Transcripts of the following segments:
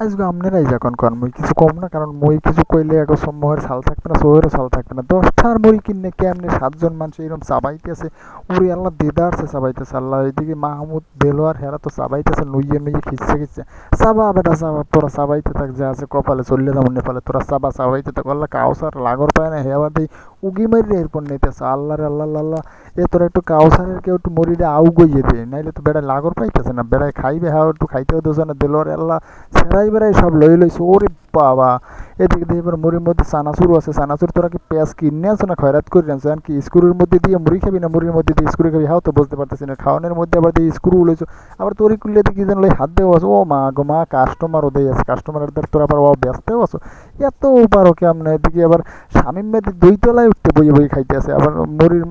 আজকে আপনারাই যখন কন মুই কিছু কম না, কারণ মুই কিছু কইলে এখন সম্মুখের সাল থাকবে না সোহেরও সাল থাকবে না। দশটার মুড়ি কিনে কেমনে সাতজন মানুষ এরকম চাবাইতেছে? উড়ি আল্লাহ দেদারছে চাবাইতেছে, আল্লাহ এদিকে মাহমুদ, দেলোয়ার হেরা তো চাবাইতেছে নুইয়ে নুইয়ে খিচ্ছে খিচ্ছে। চাবা বেটা, চাবা, তোরা চাবাইতে থাক, যা আছে কপালে চললে যাব নেপালে, তোরা চাবা চাবাইতে থাক, আল্লাহ কাউসার, লাগর পায় না হেয়া দিয়ে উগি মারি এরপর নিতেছে আল্লাহ আল্লাহ আল্লাহ এ তোরা একটু কাউসারের কেউ একটু মরিরে আউ গইয়ে দে, নাইলে তো বেড়ায় লাগর পাইতেছে না। বেড়ায় খাইবে হ্যাঁ একটু খাইতেও দোষ না। দেলোয়ার আল্লাহ, সেরাই বেড়াই সব লই লইছে। ওরে বাবা এদিকে এবার মুড়ির মধ্যে চানাচুর আছে। চানাচুর তোরা কি পেঁয়াজ কিনে আছো না খয়রাত করে আনছো? কি স্ক্রুর মধ্যে দিয়ে মুড়ি খাবি না? মুড়ির মধ্যে দিয়ে স্ক্রু খাবি? হাও তো বুঝতে পারতেছি না। খাওয়ানোর মধ্যে আবার দিয়ে স্ক্রু লইছো আবার তোর কুললে কি যেন লই হাত দেওয়া আছে? ও মা গো মা কাস্টমার ওদের আছে। কাস্টমারের তোর আবার ও ব্যস্তও আছো। এত পারো কেমন? এদিকে আবার স্বামীর মেয়েদের দুই তলায় উঠতে বইয়ে বই খাইতে আছে। আবার মুড়ির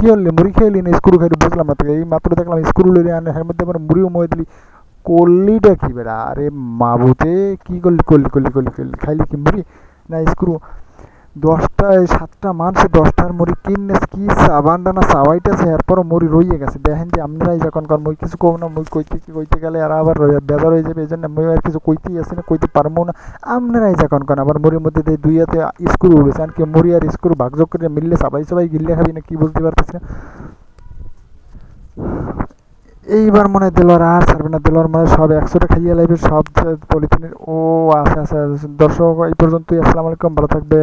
কি- হলে মুড়ি খেয়ে না? স্ক্রু খাইতে বুঝলাম না এই মাত্র দেখলাম স্ক্রু লই আনে। এর মধ্যে আবার মুড়িও মই দিলি। করলিটা কি বেড়া, আরে মাবুতে কি করলি করলি করলি করলি করলি খাইলি কি মুড়ি? না, স্ক্রু। দশটা সাতটা মানুষ দশটার মুড়ি কিনে কি সাবানটা না সাবাইতেছে, এরপরও মুড়ি রইয়ে গেছে। দেখেন যে আপনারাই যখন কর, মুই কিছু কম না, মুই কইতে কইতে গেলে আর আবার বেজার হয়ে যাবে এই জন্য মুই আর কিছু কইতেই আসি না, কইতে পারব না। আপনারাই যখন কন আবার মুড়ির মধ্যে দিয়ে দুই হাতে স্ক্রু উড়েছে। আর কি মুড়ি আর স্ক্রু ভাগযোগ করে মিললে সবাই সবাই গিললে খাবি না, কি বুঝতে পারতেছি না। এইবার মনে দেলোয়ার আর ছাড়বে না। দেলোয়ার মানে সব একশোটা খাইয়ে লাইবে, সব পলিথিনের ও আচ্ছা আচ্ছা দর্শক, এই পর্যন্তই। আসসালামু আলাইকুম, ভালো থাকবে